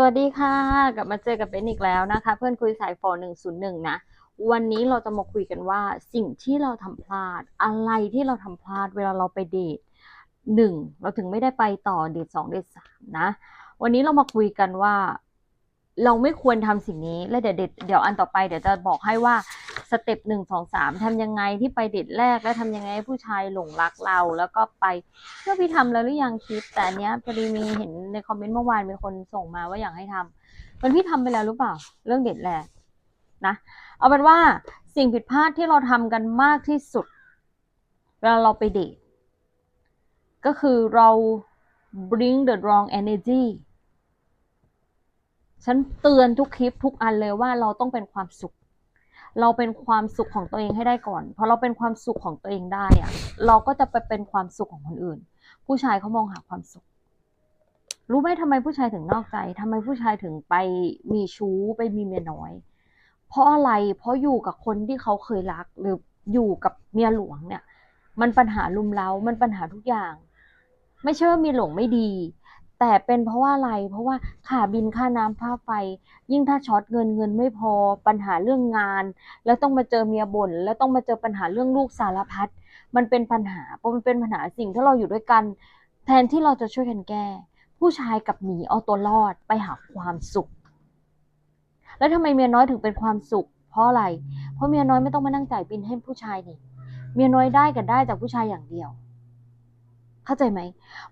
สวัสดีค่ะ กลับมาเจอกับเบนอีกแล้วนะคะ เพื่อนคุยสายฟอหนึ่งศูนย์หนึ่งนะ วันนี้เราจะมาคุยกันว่าสิ่งที่เราทำพลาด อะไรที่เราทำพลาดเวลาเราไปเดทหนึ่งเราถึงไม่ได้ไปต่อเดทสองเดทสามนะ วันนี้เรามาคุยกันว่า เราไม่ควรทำสิ่งนี้ และเดี๋ยวเดทเดี๋ยวอันต่อไปเดี๋ยวจะบอกให้ว่าสเต็ปหนึ่งสองสามทำยังไงที่ไปเดทแรก และทำยังไงให้ผู้ชายหลงรักเรา แล้วก็ไปเพื่อพี่ทำแล้วหรือยังคลิปแต่อันเนี้ยพอดีมีเห็นในคอมเมนต์เมื่อวานมีคนส่งมาว่าอยากให้ทำมันพี่ทำไปแล้วหรือเปล่า เรื่องเด็ดแรกนะ เอาเป็นว่าสิ่งผิดพลาดที่เราทำกันมากที่สุดเวลาเราไปเดทก็คือเรา bring the wrong energy ฉันเตือนทุกคลิปทุกอันเลยว่าเราต้องเป็นความสุข เราเป็นความสุขของตัวเองให้ได้ก่อนพอเราเป็นความสุขของตัวเองได้อะเราก็จะไปเป็นความสุขของคนอื่น ผู้ชายเขามองหาความสุข รู้ไหมทำไมผู้ชายถึงนอกใจทำไมผู้ชายถึงไปมีชู้ไปมีเมียน้อย เพราะอะไรเพราะอยู่กับคนที่เขาเคยรักหรืออยู่กับเมียหลวงเนี่ย มันปัญหาลุมเล้ามันปัญหาทุกอย่าง ไม่ใช่ว่ามีหลวงไม่ดี แต่เป็นเพราะว่าอะไร เพราะว่าค่าบินค่าน้ำค่าไฟ ยิ่งถ้าช็อตเงินเงินไม่พอปัญหาเรื่องงาน แล้วต้องมาเจอเมียบ่นแล้วต้องมาเจอปัญหาเรื่องลูกสารพัดมันเป็นปัญหาเพราะมันเป็นปัญหาสิ่งที่เราอยู่ด้วยกัน แทนที่เราจะช่วยกันแก้ ผู้ชายกับหนีเอาตัวรอดไปหาความสุข แล้วทำไมเมียน้อยถึงเป็นความสุข เพราะอะไร เพราะเมียน้อยไม่ต้องมานั่งจ่ายบินให้ผู้ชายนี่เมียน้อยได้กันได้จากผู้ชายอย่างเดียว เข้าใจไหม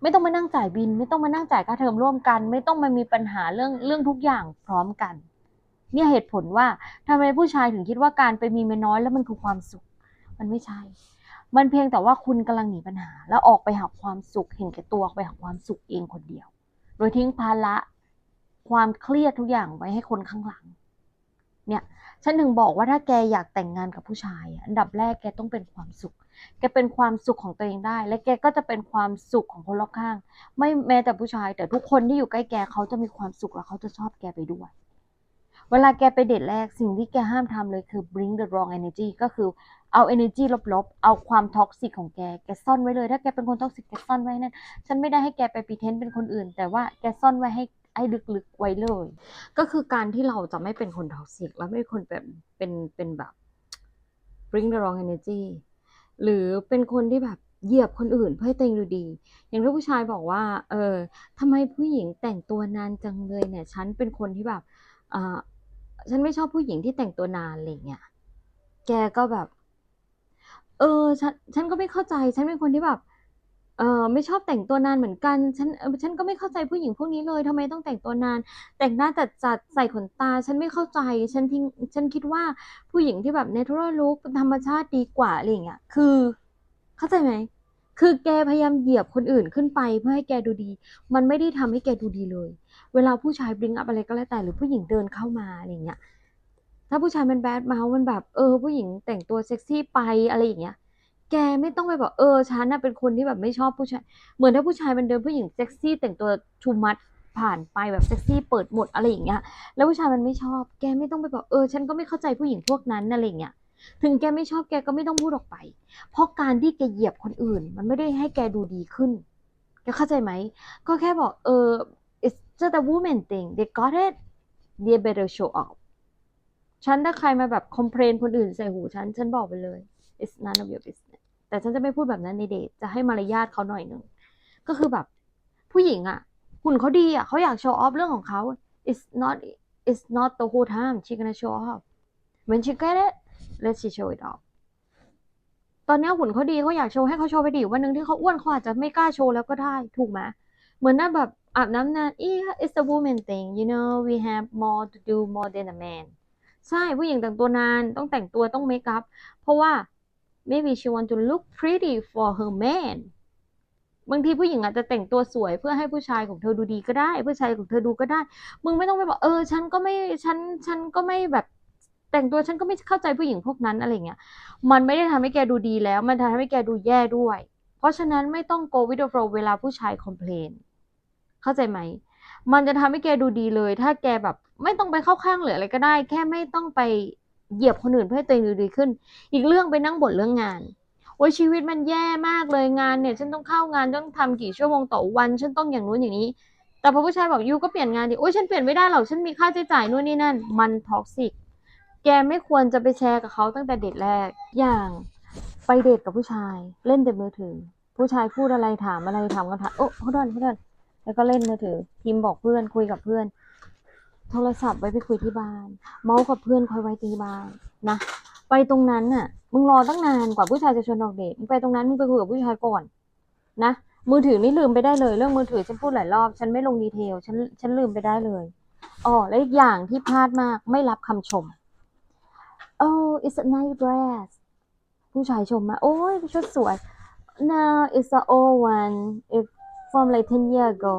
ไม่ต้องมานั่งจ่ายบิน ไม่ต้องมานั่งจ่ายค่าเทอมร่วมกัน ไม่ต้องมามีปัญหาเรื่องเรื่องทุกอย่างพร้อมกัน เนี่ยเหตุผลว่าทำไมผู้ชายถึงคิดว่าการไปมีเมียน้อยแล้วมันคือความสุข มันไม่ใช่ มันเพียงแต่ว่าคุณกำลังหนีปัญหา แล้วออกไปหาความสุข เห็นแก่ตัวออกไปหาความสุขเองคนเดียว โดยทิ้งภาระความเครียดทุกอย่างไว้ให้คนข้างหลัง เนี่ย ฉันถึงบอกว่าถ้าแกอยากแต่งงานกับผู้ชายอะอันดับแรกแกต้องเป็นความสุข แกเป็นความสุขของตัวเองได้ และแกก็จะเป็นความสุขของคนรอบข้าง ไม่แม้แต่ผู้ชาย แต่ทุกคนที่อยู่ใกล้แกเขาจะมีความสุขและเขาจะชอบแกไปด้วย เวลาแกไปเดทแรกสิ่งที่แกห้ามทำเลยคือ bring the wrong energy ก็คือเอา energy ลบๆ เอาความท็อกซิกของแก แกซ่อนไว้เลย ถ้าแกเป็นคนท็อกซิกแกซ่อนไว้นั่น ฉันไม่ได้ให้แกไปปีเทนเป็นคนอื่น แต่ว่าแกซ่อนไว้ให้ให้ลึกๆไว้เลย ก็คือการที่เราจะไม่เป็นคนท็อกซิก และไม่เป็นคนแบบเป็นเป็นแบบ bring the wrong energy หรือเป็นคนที่แบบเหยียบคนอื่นเพื่อให้ตัวเองดูดี อย่างที่ผู้ชายบอกว่า เออทำไมผู้หญิงแต่งตัวนานจังเลยเนี่ย ฉันเป็นคนที่แบบอ่าฉันไม่ชอบผู้หญิงที่แต่งตัวนานอะไรเงี้ย แกก็แบบ เออ ฉัน ฉันก็ไม่เข้าใจ ฉันเป็นคนที่แบบ เออไม่ชอบแต่งตัวนานเหมือนกัน ฉันเออฉันก็ไม่เข้าใจผู้หญิงพวกนี้เลยทำไมต้องแต่งตัวนาน แต่งหน้าจัดจัดใส่ขนตา ฉันไม่เข้าใจ ฉันทิ้งฉันคิดว่าผู้หญิงที่แบบ natural look ธรรมชาติดีกว่าอะไรอย่างเงี้ยคือ เข้าใจไหม คือแกพยายามเหยียบคนอื่นขึ้นไปเพื่อให้แกดูดี มันไม่ได้ทำให้แกดูดีเลย เวลาผู้ชาย bring up อะไรก็แล้วแต่หรือผู้หญิงเดินเข้ามาอะไรอย่างเงี้ย ถ้าผู้ชายมันแบดเมาส์มันแบบเออผู้หญิงแต่งตัวเซ็กซี่ไปอะไรอย่างเงี้ย แกไม่ต้องไปบอกเออฉันน่ะเป็นคนที่แบบไม่ชอบผู้ชาย เหมือนถ้าผู้ชายมันเดินผู้หญิงเซ็กซี่แต่งตัวชูมัดผ่านไปแบบเซ็กซี่เปิดหมดอะไรอย่างเงี้ย แล้วผู้ชายมันไม่ชอบ แกไม่ต้องไปบอกเออฉันก็ไม่เข้าใจผู้หญิงพวกนั้นอะไรอย่างเงี้ย ถึงแกไม่ชอบแกก็ไม่ต้องพูดออกไป เพราะการที่แกเหยียบคนอื่น มันไม่ได้ให้แกดูดีขึ้น แกเข้าใจไหม ก็แค่บอกเออ it's just a woman thing they got it they better show up ฉันถ้าใครมาแบบคอมเพลนคนอื่นใส่หูฉัน ฉันบอกไปเลย it's none of your business แต่ฉันจะไม่พูดแบบนั้นในเดทจะให้มารยาทเขาหน่อยหนึ่ง ก็คือแบบ ผู้หญิงอะหุ่นเขาดีอะเขาอยากโชว์ออฟเรื่องของเขา it's not it's not the whole time she gonna show off when she get it let she show it off ตอนนี้หุ่นเขาดีเขาอยากโชว์ให้เขาโชว์ไปดิวันหนึ่งที่เขาอ้วนเขาอาจจะไม่กล้าโชว์แล้วก็ได้ถูกไหมเหมือนน่าแบบอาบน้ำนาน yeah it's a woman thing you know we have more to do more than a man ใช่ผู้หญิงแต่งตัวนานต้องแต่งตัวต้องเมคอัพเพราะว่า maybe she want to look pretty for her man บางทีผู้หญิงอาจจะแต่งตัวสวยเพื่อให้ผู้ชายของเธอดูดีก็ได้ ผู้ชายของเธอดูก็ได้ มึงไม่ต้องไปบอกเออ ฉันก็ไม่ฉันฉันก็ไม่แบบแต่งตัวฉันก็ไม่เข้าใจผู้หญิงพวกนั้นอะไรเงี้ย มันไม่ได้ทำให้แกดูดีแล้ว มันทำให้แกดูแย่ด้วย เพราะฉะนั้นไม่ต้อง go with the flow เวลาผู้ชาย complain เข้าใจไหม มันจะทำให้แกดูดีเลย ถ้าแกแบบไม่ต้องไปเข้าข้างหรืออะไรก็ได้ แค่ไม่ต้องไป เหยียบคนอื่นเพื่อให้ตัวเองดูดีขึ้น อีกเรื่องไปนั่งบ่นเรื่องงานโอ้ยชีวิตมันแย่มากเลยงานเนี่ย ฉันต้องเข้างานต้องทำกี่ชั่วโมงต่อวัน ฉันต้องอย่างนู้นอย่างนี้ แต่พอผู้ชายบอกยูก็เปลี่ยนงานดิโอ้ยฉันเปลี่ยนไม่ได้หรอกฉันมีค่าใช้จ่ายนู่นนี่นั่น มันท็อกซิกแกไม่ควรจะไปแชร์กับเขาตั้งแต่เดทแรก อย่างไปเดทกับผู้ชายเล่นแต่มือถือ ผู้ชายพูดอะไรถามอะไรถามกันถามโอ้เขาดอนเขาดอนแล้วก็เล่นมือถือพิมพ์บอกเพื่อนคุยกับเพื่อน โทรศัพท์ไว้ไปคุยที่บ้าน เมาส์กับเพื่อนคอยไว้ที่บ้านนะไปตรงนั้นน่ะ มึงรอตั้งนานกว่าผู้ชายจะชวนออกเดทมึงไปตรงนั้นมึงไปคุยกับผู้ชายก่อน นะมือถือนี่ลืมไปได้เลย เรื่องมือถือฉันพูดหลายรอบ ฉันไม่ลงดีเทลฉันฉันลืมไปได้เลยอ๋อและอีกอย่างที่พลาดมากไม่รับคำชม oh it's a nice dress ผู้ชายชมมา โอ้ยชุดสวย no it's a old one it's from like 10 year ago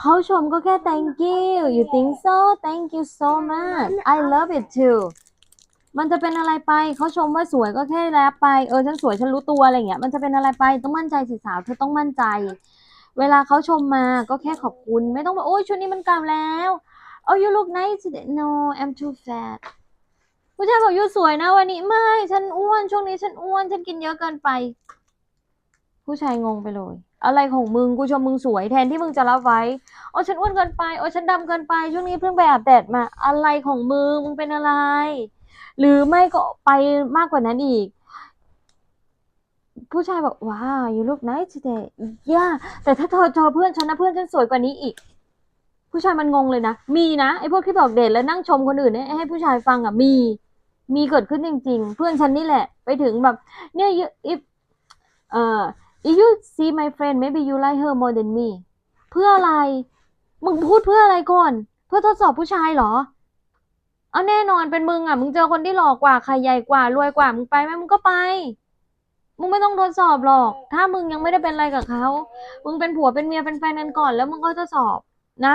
เขาชมก็แค่ thank you you think so thank you so much I love it too มันจะเป็นอะไรไป เขาชมว่าสวยก็แค่แล้วไป เออฉันสวยฉันรู้ตัวอะไรเงี้ย มันจะเป็นอะไรไป ต้องมั่นใจสิสาวเธอต้องมั่นใจ เวลาเขาชมมาก็แค่ขอบคุณ ไม่ต้องบอกโอ้ยชุดนี้มันเก่าแล้ว oh you look nice today no I'm too fat ผู้ชายบอกยูสวยนะวันนี้ไม่ ฉันอ้วนช่วงนี้ฉันอ้วนฉันกินเยอะเกินไป ผู้ชายงงไปเลย อะไรของมึงกูชมมึงสวยแทนที่มึงจะรับไว้โอ้ฉันอ้วนเกินไปโอ้ฉันดำเกินไปช่วงนี้เพิ่งไปอาบแดดมา อะไรของมึงมึงเป็นอะไร หรือไม่ก็ไปมากกว่านั้นอีก ผู้ชายบอกว้าว you look nice today ย่าแต่ถ้าเธอเจอเพื่อนฉันนะเพื่อนฉันสวยกว่านี้อีก ผู้ชายมันงงเลยนะ มีนะไอ้พวกที่บอกเดทแล้วนั่งชมคนอื่นเนี่ยให้ผู้ชายฟังอะมี มีเกิดขึ้นจริง ๆ เพื่อนฉันนี่แหละ ไปถึงแบบ เนี่ย you- if เอ่อ if you see my friend maybe you like her more than me เพื่ออะไร มึงพูดเพื่ออะไรก่อน เพื่อทดสอบผู้ชายเหรอ เอาแน่นอนเป็นมึงอะ มึงเจอคนที่หล่อกว่าใครใหญ่กว่ารวยกว่า มึงไปไหมมึงก็ไป มึงไม่ต้องทดสอบหรอก ถ้ามึงยังไม่ได้เป็นอะไรกับเขา มึงเป็นผัวเป็นเมียเป็นแฟนกันก่อน แล้วมึงก็ทดสอบนะ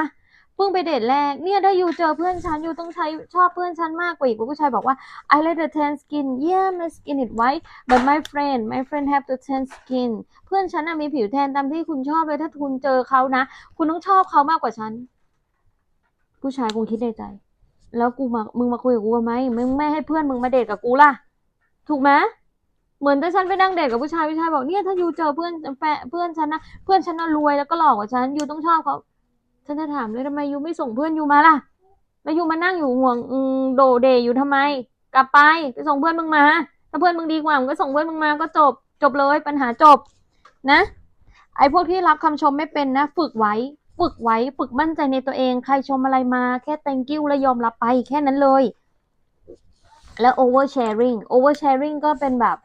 เพิ่งไปเดทแรกเนี่ยถ้าอยู่เจอเพื่อนฉันอยู่ต้องใช้ชอบเพื่อนฉันมากกว่าอีกผู้ชายบอกว่า I like the tan skin yeah my skin is white but my friend my friend have the tan skin เพื่อนฉันมีผิวแทนตามที่คุณชอบเลยถ้าคุณเจอเขานะ คุณต้องชอบเขามากกว่าฉัน ผู้ชายคงคิดในใจ แล้วกูมามึงมาคุยกับกูทำไมมึงไม่ให้เพื่อนมึงมาเดทกับกูล่ะ ถูกไหมเหมือนถ้าฉันไปนั่งเดทกับผู้ชายผู้ชายบอกเนี่ยถ้ายูเจอเพื่อนแฟนเพื่อนฉันนะเพื่อนฉันน่ะรวยแล้วก็หล่อกว่าฉันยูต้องชอบเขา ฉันจะถามเลยทำไมยูไม่ส่งเพื่อนยูมาล่ะ แล้วยูมานั่งอยู่ห่วงอืโดเดอยู่ทำไม กลับไปไปส่งเพื่อนมึงมา ถ้าเพื่อนมึงดีกว่ามึงก็ส่งเพื่อนมึงมาก็จบ จบเลยปัญหาจบ นะ ไอ้พวกที่รับคำชมไม่เป็นนะ ฝึกไว้ ฝึกไว้ ฝึกมั่นใจในตัวเอง ใครชมอะไรมาแค่ thank you แล้วยอมรับไปแค่นั้นเลย แล้ว over sharing over sharing ก็เป็นแบบ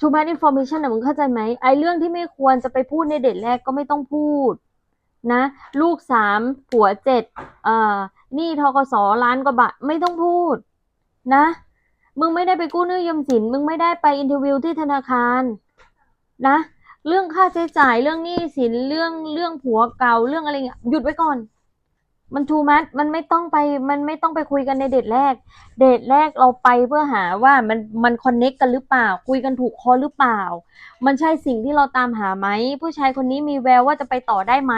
too much information นะมึงเข้าใจไหมไอ้เรื่องที่ไม่ควรจะไปพูดในเดทแรกก็ไม่ต้องพูด นะ ลูกสามผัวเจ็ดเอ่อนี่ทกสล้านกว่าบาทไม่ต้องพูดนะ มึงไม่ได้ไปกู้หนี้ยืมสิน มึงไม่ได้ไปอินเทอร์วิวที่ธนาคารนะ เรื่องค่าใช้จ่ายเรื่องหนี้สินเรื่องเรื่องผัวเก่าเรื่องอะไรเงี้ยหยุดไว้ก่อน มันทูมัดมันไม่ต้องไปมันไม่ต้องไปคุยกันในเดทแรก เดทแรกเราไปเพื่อหาว่ามันมันคอนเน็กกันหรือเปล่า คุยกันถูกคอหรือเปล่า มันใช่สิ่งที่เราตามหาไหมผู้ชายคนนี้มีแววว่าจะไปต่อได้ไหม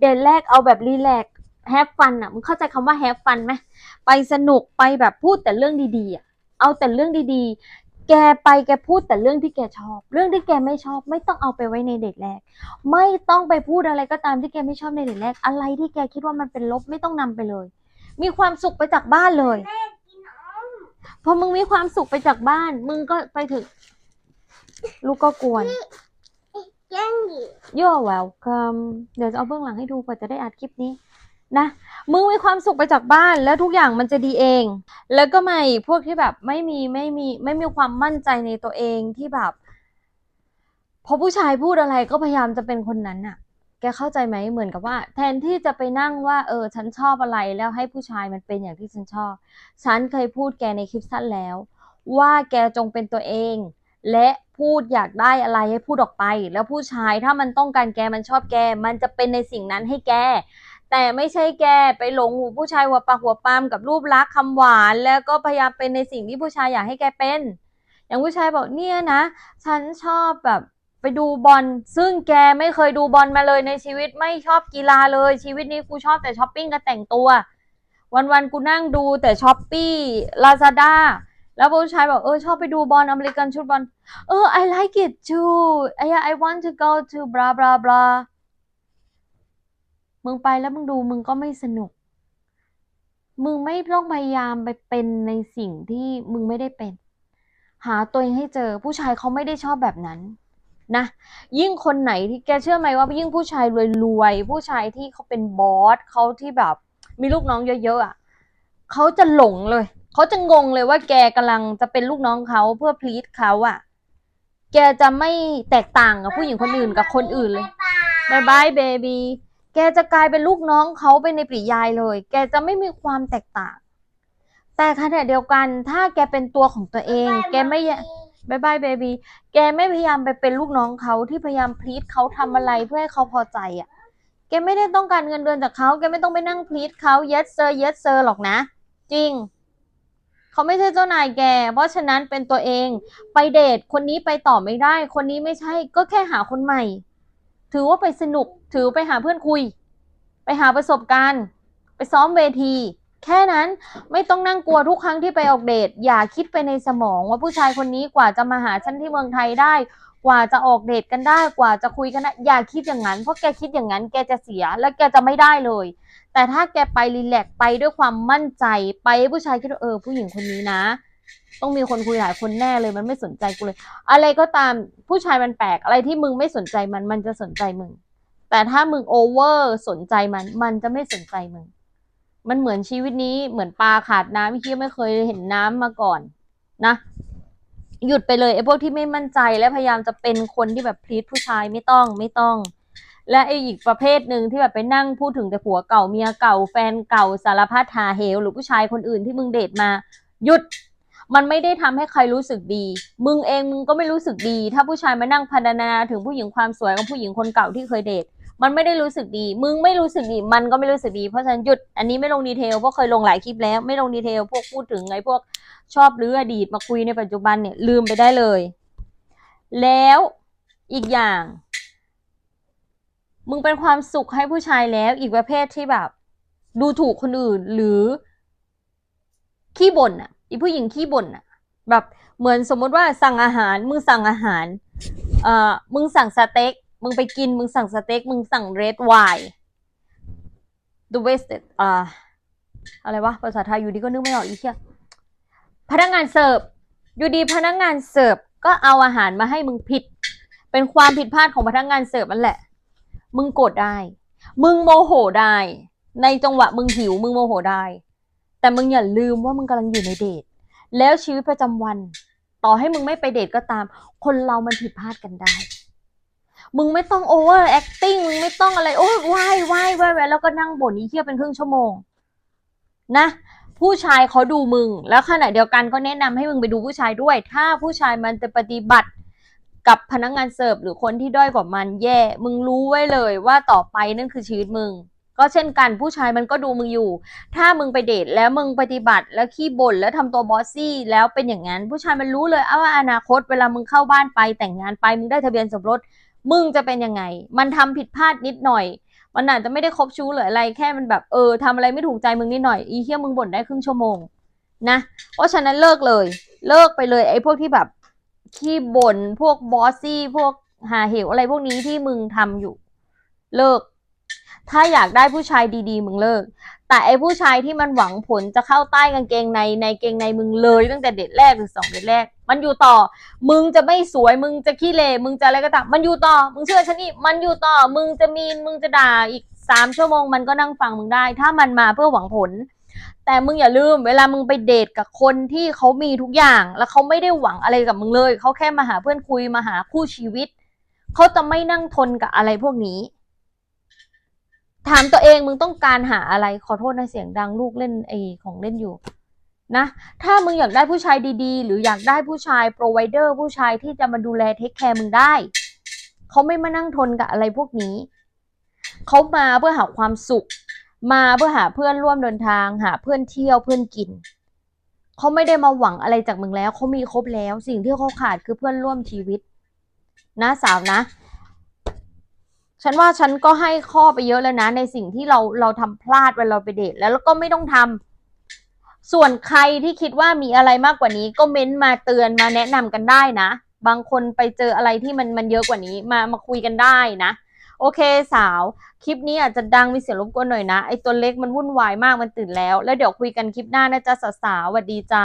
เดทแรกเอาแบบรีแลกแฮปฟันอะมึงเข้าใจคำว่าแฮปฟันไหมไปสนุกไปแบบพูดแต่เรื่องดีๆอะเอาแต่เรื่องดีๆ แกไปแกพูดแต่เรื่องที่แกชอบ เรื่องที่แกไม่ชอบ ไม่ต้องเอาไปไว้ในเดทแรก ไม่ต้องไปพูดอะไรก็ตามที่แกไม่ชอบในเดทแรก อะไรที่แกคิดว่ามันเป็นลบไม่ต้องนำไปเลย มีความสุขไปจากบ้านเลยพอมึงมีความสุขไปจากบ้าน มึงก็ไปถึง ลูกก็กวน ยังดิ You're welcome เดี๋ยวจะเอาเบื้องหลังให้ดูกว่าจะได้อัดคลิปนี้ นะ มึงมีความสุขไปจากบ้านแล้วทุกอย่างมันจะดีเอง แล้วก็ไม่พวกที่แบบไม่มีไม่มีไม่มีความมั่นใจในตัวเองที่แบบ พอผู้ชายพูดอะไรก็พยายามจะเป็นคนนั้นน่ะ แกเข้าใจไหมเหมือนกับว่า แทนที่จะไปนั่งว่า เออ ฉันชอบอะไรแล้วให้ผู้ชายมันเป็นอย่างที่ฉันชอบ ฉันเคยพูดแกในคลิปสั้นแล้ว ว่าแกจงเป็นตัวเอง และ พูดอยากได้อะไรให้พูดออกไป แล้วผู้ชายถ้ามันต้องการแกมันชอบแก มันจะเป็นในสิ่งนั้นให้แก แต่ไม่ใช่แกไปหลงหูผู้ชายหัวปากหัวปามกับรูปลักษณ์คำหวาน แล้วก็พยายามเป็นในสิ่งที่ผู้ชายอยากให้แกเป็น อย่างผู้ชายบอกเนี่ยนะ ฉันชอบแบบไปดูบอลซึ่งแกไม่เคยดูบอลมาเลยในชีวิตไม่ชอบกีฬาเลย ชีวิตนี้กูชอบแต่ช้อปปิ้งกับแต่งตัว วันๆกูนั่งดูแต่ช้อปปี้ลาซาด้า แล้วผู้ชายบอกเออชอบไปดูบอลอเมริกันชุดบอลเออ I like it too I I want to go to blah blah blah มึงไปแล้วมึงดูมึงก็ไม่สนุก มึงไม่ต้องพยายามไปเป็นในสิ่งที่มึงไม่ได้เป็น หาตัวเองให้เจอผู้ชายเขาไม่ได้ชอบแบบนั้นนะยิ่งคนไหนที่แกเชื่อไหมว่ายิ่งผู้ชายรวยๆผู้ชายที่เขาเป็นบอสเขาที่แบบ มีลูกน้องเยอะๆอะเขาจะหลงเลย เขาจะงงเลยว่าแกกำลังจะเป็นลูกน้องเขาเพื่อพลีดเขาอะ แกจะไม่แตกต่างกับผู้หญิงคนอื่นกับคนอื่นเลยบายบายเบบีแกจะกลายเป็นลูกน้องเขาไปในปริยายเลย แกจะไม่มีความแตกต่าง แต่ขณะเดียวกันถ้าแกเป็นตัวของตัวเอง แกไม่บายบายเบบีแกไม่พยายามไปเป็นลูกน้องเขาที่พยายามพลีดเขาทำอะไรเพื่อให้เขาพอใจอะ แกไม่ได้ต้องการเงินเดือนจากเขา แกไม่ต้องไปนั่งพลีดเขา yes sir yes sir หรอกนะ จริง เขาไม่ใช่เจ้านายแก เพราะฉะนั้นเป็นตัวเอง ไปเดทคนนี้ไปต่อไม่ได้ คนนี้ไม่ใช่ ก็แค่หาคนใหม่ ถือว่าไปสนุก ถือไปหาเพื่อนคุย ไปหาประสบการณ์ ไปซ้อมเวที แค่นั้นไม่ต้องนั่งกลัวทุกครั้งที่ไปออกเดท อย่าคิดไปในสมองว่าผู้ชายคนนี้กว่าจะมาหาฉันที่เมืองไทยได้ กว่าจะออกเดทกันได้ กว่าจะคุยกันได้ อย่าคิดอย่างนั้น เพราะแกคิดอย่างนั้น แกจะเสีย และแกจะไม่ได้เลย แต่ถ้าแกไปรีแลกซ์ไปด้วยความมั่นใจไปผู้ชายคิดว่าเออผู้หญิงคนนี้นะ ต้องมีคนคุยหลายคนแน่เลยมันไม่สนใจกูเลย อะไรก็ตามผู้ชายมันแปลกอะไรที่มึงไม่สนใจมันมันจะสนใจมึง แต่ถ้ามึงโอเวอร์สนใจมัน มันจะไม่สนใจมึง มันเหมือนชีวิตนี้เหมือนปลาขาดน้ำพี่ไม่เคยเห็นน้ำมาก่อนนะหยุดไปเลยไอ้พวกที่ไม่มั่นใจและพยายามจะเป็นคนที่แบบพลีดผู้ชายไม่ต้องไม่ต้อง และไอ้อีกประเภทหนึ่งที่แบบไปนั่งพูดถึงแต่ผัวเก่าเมียเก่าแฟนเก่าสารพัดหาเหวหรือผู้ชายคนอื่นที่มึงเดทมา หยุด มันไม่ได้ทำให้ใครรู้สึกดี มึงเองมึงก็ไม่รู้สึกดี ถ้าผู้ชายมานั่งพรรณนาถึงผู้หญิงความสวยของผู้หญิงคนเก่าที่เคยเดทมันไม่ได้รู้สึกดี มึงไม่รู้สึกดี มันก็ไม่รู้สึกดี เพราะฉะนั้นหยุด อันนี้ไม่ลงดีเทล เพราะเคยลงหลายคลิปแล้ว ไม่ลงดีเทล พวกพูดถึงไอ้พวกชอบหรืออดีตมาคุยในปัจจุบันเนี่ยลืมไปได้เลย แล้วอีกอย่าง มึงเป็นความสุขให้ผู้ชายแล้วอีกประเภทที่แบบ ดูถูกคนอื่นหรือ ขี้บ่นอะ อีผู้หญิงขี้บ่นอะ แบบเหมือนสมมติว่าสั่งอาหาร มึงสั่งอาหารเอ่อมึงสั่งสเต็กมึงไปกิน มึงสั่งสเต็กมึงสั่งเรดไวน์ the wasted อ่าอะไรวะภาษาไทยอยู่ดีก็นึกไม่ออกอีกเชี่ยพนักงานเสิร์ฟอยู่ดีพนักงานเสิร์ฟก็เอาอาหารมาให้มึงผิด เป็นความผิดพลาดของพนักงานเสิร์ฟนั่นแหละ มึงโกรธได้ มึงโมโหได้ ในจังหวะมึงหิวมึงโมโหได้ แต่มึงอย่าลืมว่ามึงกำลังอยู่ในเดท แล้วชีวิตประจำวัน ต่อให้มึงไม่ไปเดทก็ตาม คนเรามันผิดพลาดกันได้ มึงไม่ต้องโอเวอร์แอคติ้งมึงไม่ต้องอะไร โอ้ยว่ายว่ายว่ายว่ายแล้วก็นั่งบ่นอีเทียเป็นครึ่งชั่วโมง นะผู้ชายเขาดูมึง แล้วขณะเดียวกันก็แนะนำให้มึงไปดูผู้ชายด้วย ถ้าผู้ชายมันจะปฏิบัติ กับพนักงานเสิร์ฟหรือคนที่ด้อยกว่ามันแย่ มึงรู้ไว้เลยว่าต่อไปนั่นคือชีวิตมึง ก็เช่นกันผู้ชายมันก็ดูมึงอยู่ ถ้ามึงไปเดทแล้วมึงปฏิบัติแล้วขี้บ่นแล้วทำตัวบอสซี่ แล้วเป็นอย่างนั้น ผู้ชายมันรู้เลยเอาว่าอนาคตเวลามึงเข้าบ้านไปแต่งงานไปมึงได้ทะเบียนสมรสมึงจะเป็นยังไง มันทำผิดพลาดนิดหน่อย มันอาจจะไม่ได้คบชู้หรืออะไรแค่มันแบบเออทำอะไรไม่ถูกใจมึงนิดหน่อยอีเหี้ยมึงบ่นได้ครึ่งชั่วโมงนะเพราะฉะนั้นเลิกเลย เลิกไปเลยไอ้พวกที่แบบ ขี้บ่นพวกบอสซี่พวกหาเหวอะไรพวกนี้ที่มึงทำอยู่ เลิก ถ้าอยากได้ผู้ชายดีๆ มึงเลิก แต่ไอ้ผู้ชายที่มันหวังผลจะเข้าใต้กางเกงในในเกงในมึงเลย ตั้งแต่เด็ดแรกหรือสองเด็ดแรก มันอยู่ต่อ มึงจะไม่สวย มึงจะขี้เลมึงจะอะไรก็ตามมันอยู่ต่อ มึงเชื่อฉันนี่มันอยู่ต่อ มึงจะมีนมึงจะด่าอีกสามชั่วโมงมันก็นั่งฟังมึงได้ ถ้ามันมาเพื่อหวังผล แต่มึงอย่าลืม เวลามึงไปเดทกับคนที่เขามีทุกอย่าง แล้วเขาไม่ได้หวังอะไรกับมึงเลย เขาแค่มาหาเพื่อนคุยมาหาคู่ชีวิต เขาจะไม่นั่งทนกับอะไรพวกนี้ ถามตัวเองมึงต้องการหาอะไรขอโทษนะเสียงดังลูกเล่นไอของเล่นอยู่นะถ้ามึงอยากได้ผู้ชายดีๆ หรืออยากได้ผู้ชาย provider ผู้ชายที่จะมาดูแลเทคแคร์มึงได้ เขาไม่มานั่งทนกับอะไรพวกนี้ เขามาเพื่อหาความสุข มาเพื่อหาเพื่อนร่วมเดินทาง หาเพื่อนเที่ยวเพื่อนกิน เขาไม่ได้มาหวังอะไรจากมึงแล้ว เขามีครบแล้ว สิ่งที่เขาขาดคือเพื่อนร่วมชีวิต นะสาวนะ ฉันว่าฉันก็ให้ข้อไปเยอะแล้วนะ ในสิ่งที่เราเราทำพลาดเวลาเราไปเดทแล้วก็ไม่ต้องทำส่วนใครที่คิดว่ามีอะไรมากกว่านี้ ก็เม้นต์มาเตือนมาแนะนำกันได้นะ บางคนไปเจออะไรที่มันมันเยอะกว่านี้ มามาคุยกันได้นะ โอเคสาว คลิปนี้อาจจะดังมีเสียงรบกวนหน่อยนะ ไอตัวเล็กมันวุ่นวายมากมันตื่นแล้ว แล้วเดี๋ยวคุยกันคลิปหน้านะจ๊ะสาวๆสวัสดีจ้า